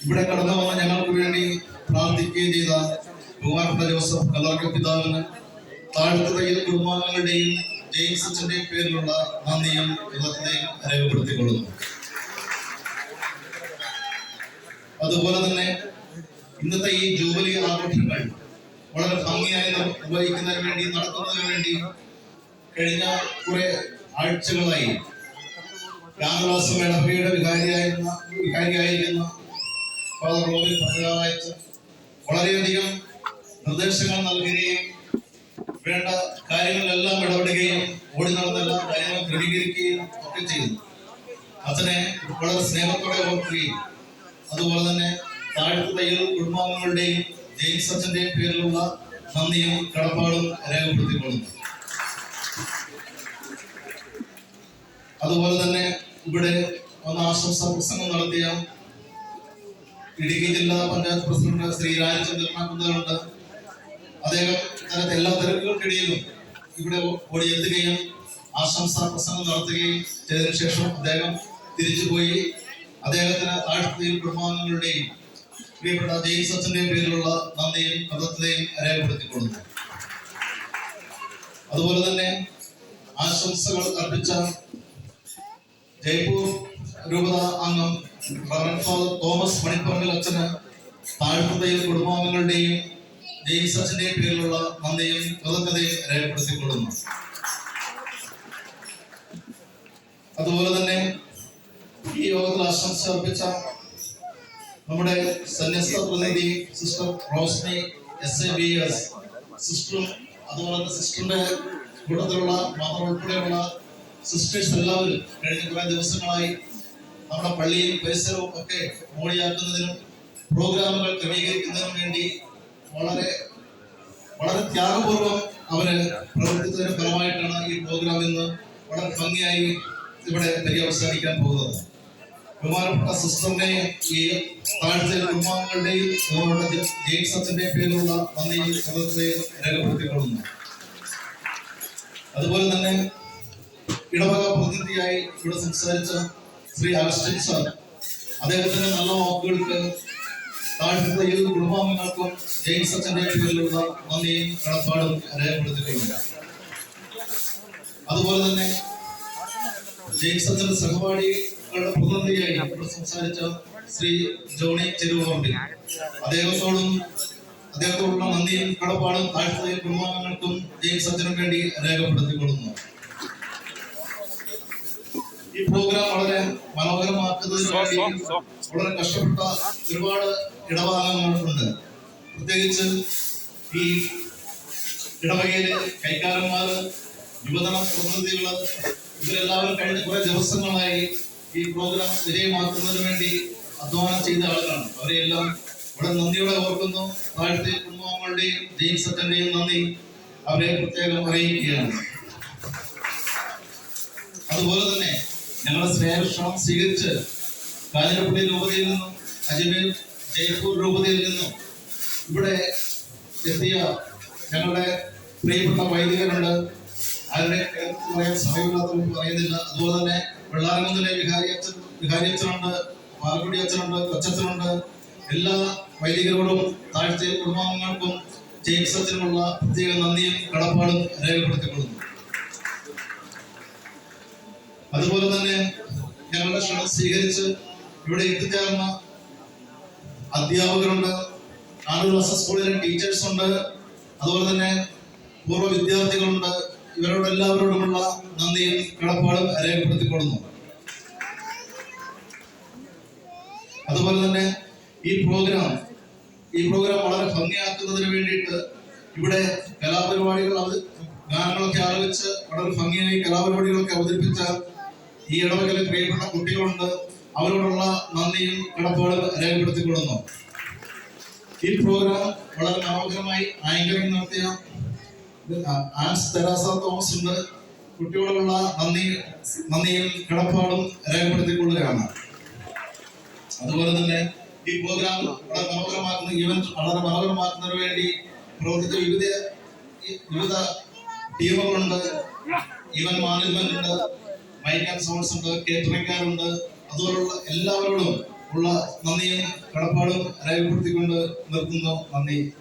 ഇവിടെ കടന്നു വന്ന ഞങ്ങൾക്ക് വേണ്ടി പ്രാർത്ഥിക്കുകയും ചെയ്ത ബഹുമാനപ്പെട്ട ജോസഫ് കലാർക്ക പിതാവിന് താഴ്ത്തതയിൽ കുടുംബാംഗങ്ങളുടെയും ജെയിംസ് അച്ഛന്റെയും പേരിലുള്ള നന്ദിയും കൃതജ്ഞതയും രേഖപ്പെടുത്തിക്കൊള്ളുന്നു. അതുപോലെ തന്നെ ഇന്നത്തെ ഈ ജൂബിലി ആഘോഷങ്ങൾ വളരെ ഭംഗിയായി ഉപയോഗിക്കുന്നതിന് വേണ്ടി നടത്തുന്നതിന് വേണ്ടി കഴിഞ്ഞ കുറെ ആഴ്ചകളായി രാമദാസ മേളഭയുടെ വികാരിയായിരുന്ന വികാരിയായിരിക്കുന്ന ഫാദർ റോബിൻ ഭദ്രാവായച്ച് വളരെയധികം നിർദ്ദേശങ്ങൾ നൽകുകയും വേണ്ട കാര്യങ്ങളിലെല്ലാം ഇടപെടുകയും ഓടി നടന്ന എല്ലാ കാര്യങ്ങളും ക്രമീകരിക്കുകയും ഒക്കെ ചെയ്തു. അച്ഛനെ വളരെ സ്നേഹത്തോടെ ഓർക്കുകയും അതുപോലെ തന്നെ താഴ്ത്തതയിൽ കുടുംബാംഗങ്ങളുടെയും ജെയിംസ് അച്ഛന്റെയും പേരിലുള്ള നന്ദിയും കടപ്പാടും രേഖപ്പെടുത്തിക്കൊള്ളുന്നു. അതുപോലെ തന്നെ ഇവിടെ വന്ന ആശംസ പ്രസംഗം നടത്തിയ ഇടുക്കി ജില്ലാ പഞ്ചായത്ത് പ്രസിഡന്റ് ശ്രീ രാജചന്ദ്രനാകുന്നുണ്ട് അദ്ദേഹം എല്ലാ തിരക്കുകൾക്കിടയിലും ഇവിടെ ഓടിയെത്തുകയും ആശംസ പ്രസംഗം നടത്തുകയും ചെയ്തതിനു ശേഷം അദ്ദേഹം തിരിച്ചുപോയി. അദ്ദേഹത്തിന് താഴ്ത്തയും കുടുംബാംഗങ്ങളുടെയും പ്രിയപ്പെട്ട ജെയിംസ് അച്ഛന്റെയും പേരിലുള്ള നന്ദിയും കൃതജ്ഞതയും രേഖപ്പെടുത്തിക്കൊള്ളുന്നു. അതുപോലെ തന്നെ ആശംസകൾ അർപ്പിച്ച ജയ്പൂർ രൂപത അംഗം ഫാദർ തോമസ് മണിപ്പറമ്പിൽ അച്ഛന് താഴ്ത്തതയിൽ കുടുംബാംഗങ്ങളുടെയും ജെയിംസ് അച്ഛന്റെയും പേരിലുള്ള നന്ദിയും കൃതജ്ഞതയും രേഖപ്പെടുത്തിക്കൊള്ളുന്നു. അതുപോലെ തന്നെ ഈ യോഗത്തിൽ ആശംസ അർപ്പിച്ച നമ്മുടെ സന്യസ്ത പ്രതിനിധി sister Rosni S A B S സിസ്റ്ററും അതുപോലെ തന്നെ സിസ്റ്ററിന്റെ കൂട്ടത്തിലുള്ള മദർ ഉൾപ്പെടെയുള്ള സിസ്റ്റേഴ്സ് എല്ലാവരും കഴിഞ്ഞ കുറെ ദിവസങ്ങളായി നമ്മുടെ പള്ളിയിൽ പരിസരവും ഒക്കെ മോളിയാക്കുന്നതിനും പ്രോഗ്രാമുകൾ ക്രമീകരിക്കുന്നതിനും വേണ്ടി വളരെ വളരെ ത്യാഗപൂർവം അവർ പ്രവർത്തിച്ചതിന്റെ ഫലമായിട്ടാണ് ഈ പ്രോഗ്രാം ഇന്ന് വളരെ ഭംഗിയായി ഇവിടെ പര്യവസാനിക്കാൻ പോകുന്നത്. ബഹുമാനപ്പെട്ട സിസ്റ്ററിനെ ഈ താഴ്ച കുടുംബാംഗങ്ങളുടെയും ബഹുമാനപ്പെട്ട ജെയിംസ് അച്ഛന്റെയും പേരിലുള്ള നന്ദിയും സദസ്സയും രേഖപ്പെടുത്തിക്കൊള്ളുന്നു. അതുപോലെ തന്നെ ഇടവക പ്രതിനിധിയായി ഇവിടെ സംസാരിച്ച ശ്രീ അഗസ്റ്റിൻ സാർ അദ്ദേഹത്തിന്റെ നല്ല വാക്കുകൾക്ക് താഴ്ത്തയിൽ കുടുംബാംഗങ്ങൾക്കും ജെയിംസ് അച്ഛന്റെ പേരിലുള്ള നന്ദിയും കടപ്പാടും രേഖപ്പെടുത്തിക്കൊള്ളുന്നു. അതുപോലെ തന്നെ ജെയിംസ് അച്ഛന്റെ സഹപാഠികളുടെ പ്രതിനിധിയായി ഇവിടെ സംസാരിച്ച ശ്രീ ജോണി ചെരുവോർബി അദ്ദേഹത്തോടും അദ്ദേഹത്തോടുള്ള നന്ദിയും കടപ്പാടും താഴ്ത്തയും കുടുംബാംഗങ്ങൾക്കും ജെയിംസ് അച്ഛനും വേണ്ടി രേഖപ്പെടുത്തിക്കൊള്ളുന്നു. ഈ പ്രോഗ്രാം വളരെ മനോഹരമാക്കുന്നതിന് വേണ്ടി വളരെ കഷ്ടപ്പെട്ട ഒരുപാട് ഇടഭാഗങ്ങളുണ്ട്. പ്രത്യേകിച്ച് ഈ ഇടവകയിലെ കൈക്കാരന്മാര് യുവജന പ്രതിനിധികൾ ഇവരെല്ലാവരും കഴിഞ്ഞ കുറെ ദിവസങ്ങളായി ഈ പ്രോഗ്രാം വിജയമാക്കുന്നതിന് വേണ്ടി അധ്വാനം ചെയ്ത ആളുകളാണ്. അവരെല്ലാം ഇവിടെ നന്ദിയോടെ ഓർക്കുന്നു. താഴത്തെ കുടുംബങ്ങളുടെയും ജെയിംസ് അച്ഛന്റെയും നന്ദി അവരെ പ്രത്യേകം അറിയിക്കുകയാണ്. അതുപോലെ തന്നെ ഞങ്ങളുടെ സ്നേഹക്ഷണം സ്വീകരിച്ച് കാഞ്ഞിരപ്പള്ളി രൂപതയിൽ നിന്നും അജ്മീർ ജയ്പൂർ രൂപതയിൽ നിന്നും ഇവിടെ എത്തിയ ഞങ്ങളുടെ പ്രിയപ്പെട്ട വൈദികരുണ്ട് അവരുടെ പറയാൻ സമയമില്ലാത്തവർ പറയുന്നില്ല. അതുപോലെ തന്നെ വെള്ളാരംകുന്നിലെ വിഹാരി അച്ഛൻ വിഹാരി അച്ഛനുണ്ട്. പാലക്കുടി അച്ഛനുണ്ട് കൊച്ചച്ഛനുണ്ട്. എല്ലാ വൈദികരോടും താഴ്ച കുടുംബാംഗങ്ങൾക്കും ജെയിംസ് അച്ഛനുമുള്ള പ്രത്യേക നന്ദിയും കടപ്പാടും രേഖപ്പെടുത്തിക്കൊള്ളുന്നു. അതുപോലെ തന്നെ ഞങ്ങളുടെ ക്ഷണം സ്വീകരിച്ച് ഇവിടെ എത്തിച്ചേർന്ന അധ്യാപകരുണ്ട് എസ് സ്കൂളിലെ ടീച്ചേഴ്സ് ഉണ്ട്. അതുപോലെ തന്നെ പൂർവ വിദ്യാർത്ഥികളുണ്ട്. ഇവരോട് എല്ലാവരോടുമുള്ള നന്ദിയും കടപ്പാടും രേഖപ്പെടുത്തിക്കൊള്ളുന്നു. അതുപോലെ തന്നെ ഈ പ്രോഗ്രാം ഈ പ്രോഗ്രാം വളരെ ഭംഗിയാക്കുന്നതിന് വേണ്ടിയിട്ട് ഇവിടെ കലാപരിപാടികൾ അത് ഗാനങ്ങളൊക്കെ ആലോചിച്ച് വളരെ ഭംഗിയായി കലാപരിപാടികളൊക്കെ അവതരിപ്പിച്ച ഈ ഇടവകയിലെ പ്രിയപ്പെട്ട കുട്ടികളുണ്ട്. അവരോടുള്ള നന്ദിയും കടപ്പാടും രേഖപ്പെടുത്തിക്കൊള്ളുന്നു. ഈ പ്രോഗ്രാം വളരെ മനോഹരമായി ആങ്കറിംഗ് നടത്തിയ ആൻസ് തെരാസ തോമസ് ഉണ്ട്. കുട്ടികളോടുള്ള നന്ദി നന്ദിയും കടപ്പാടും രേഖപ്പെടുത്തിക്കൊള്ളുകയാണ്. അതുപോലെ തന്നെ ഈ പ്രോഗ്രാം വളരെ മനോഹരമാക്കുന്ന ഇവന്റ് വളരെ മനോഹരമാക്കുന്നതിന് വേണ്ടി പ്രവർത്തിച്ച വിവിധ വിവിധ ടീമുകളുണ്ട്. ഈവൻ മാനേജ്മെന്റ് ഉണ്ട് മൈക്ക് ആൻഡ് സൗണ്ട്സ് ഉണ്ട് കേറ്ററിംഗുകാരുണ്ട് അതുപോലുള്ള എല്ലാവരോടും ഉള്ള നന്ദിയും കടപ്പാടും രേഖപ്പെടുത്തിക്കൊണ്ട് നിർത്തുന്നു. നന്ദി.